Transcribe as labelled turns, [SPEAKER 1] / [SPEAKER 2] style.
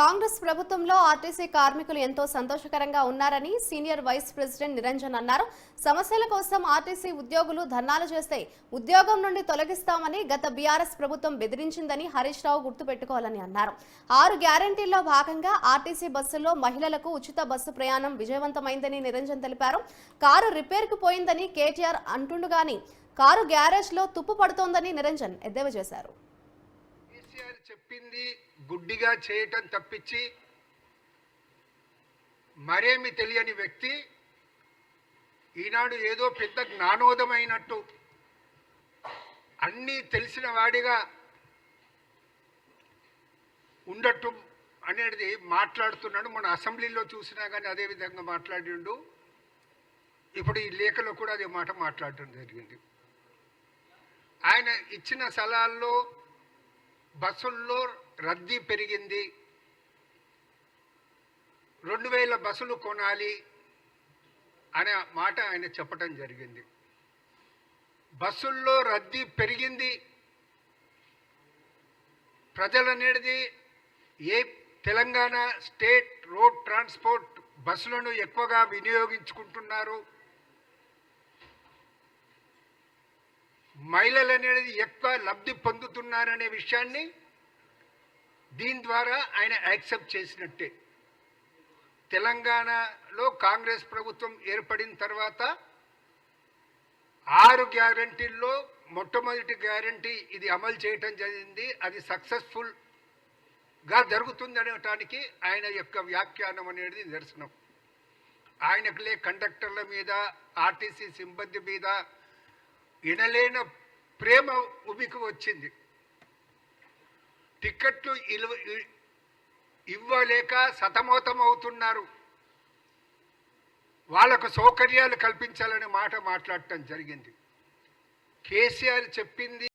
[SPEAKER 1] కాంగ్రెస్ ప్రభుత్వంలో ఆర్టీసీ కార్మికులు ఎంతో సంతోషకరంగా ఉన్నారని సీనియర్ వైస్ ప్రెసిడెంట్ నిరంజన్ అన్నారు. సమస్యల కోసం ఆర్టీసీ ఉద్యోగులు ధర్నాలు చేస్తే ఉద్యోగం నుండి తొలగిస్తామని గత బీఆర్ఎస్ ప్రభుత్వం బెదిరించిందని హరీష్ రావు గుర్తుపెట్టుకోవాలని అన్నారు. ఆరు గ్యారంటీల్లో భాగంగా ఆర్టీసీ బస్సుల్లో మహిళలకు ఉచిత బస్సు ప్రయాణం విజయవంతమైందని నిరంజన్ తెలిపారు. కారు రిపేర్కు పోయిందని కేటీఆర్ అంటుండగాని కారు గ్యారేజ్లో తుప్పు పడుతోందని నిరంజన్ ఎద్దేవా చేశారు.
[SPEAKER 2] చెప్పింది గుడ్డిగా చేయటం తప్పించి మరేమి తెలియని వ్యక్తి ఈనాడు ఏదో పెద్ద జ్ఞానోదమైనట్టు అన్నీ తెలిసిన వాడిగా ఉండటం అనేది మాట్లాడుతున్నాడు. మన అసెంబ్లీలో చూసినా కానీ అదే విధంగా మాట్లాడిండు. ఇప్పుడు ఈ లేఖలో కూడా అదే మాట మాట్లాడటం జరిగింది. ఆయన ఇచ్చిన సలహాల్లో బస్సుల్లో రద్దీ పెరిగింది. రెండు వేల బస్సులు కొనాలి అనే మాట ఆయన చెప్పటం జరిగింది. బస్సుల్లో రద్దీ పెరిగింది. ప్రజలనేది ఏ తెలంగాణ స్టేట్ రోడ్ ట్రాన్స్పోర్ట్ బస్సులను ఎక్కువగా వినియోగించుకుంటున్నారు? మహిళలు అనేది ఎక్కువ లబ్ధి పొందుతున్నారనే విషయాన్ని దీని ద్వారా ఆయన యాక్సెప్ట్ చేసినట్టే. తెలంగాణలో కాంగ్రెస్ ప్రభుత్వం ఏర్పడిన తర్వాత ఆరు గ్యారంటీల్లో మొట్టమొదటి గ్యారంటీ ఇది అమలు చేయటం జరిగింది. అది సక్సెస్ఫుల్గా జరుగుతుందనటానికి ఆయన యొక్క వ్యాఖ్యానం అనేది నిదర్శనం. ఆయనకులే కండక్టర్ల మీద ఆర్టీసీ సిబ్బంది మీద వినలేన ప్రేమ ఉబికి వచ్చింది. టిక్కెట్లు ఇవ్వలేక సతమతం అవుతున్నారు వాళ్ళకు సౌకర్యాలు కల్పించాలనే మాట మాట్లాడటం జరిగింది. కేసీఆర్ చెప్పింది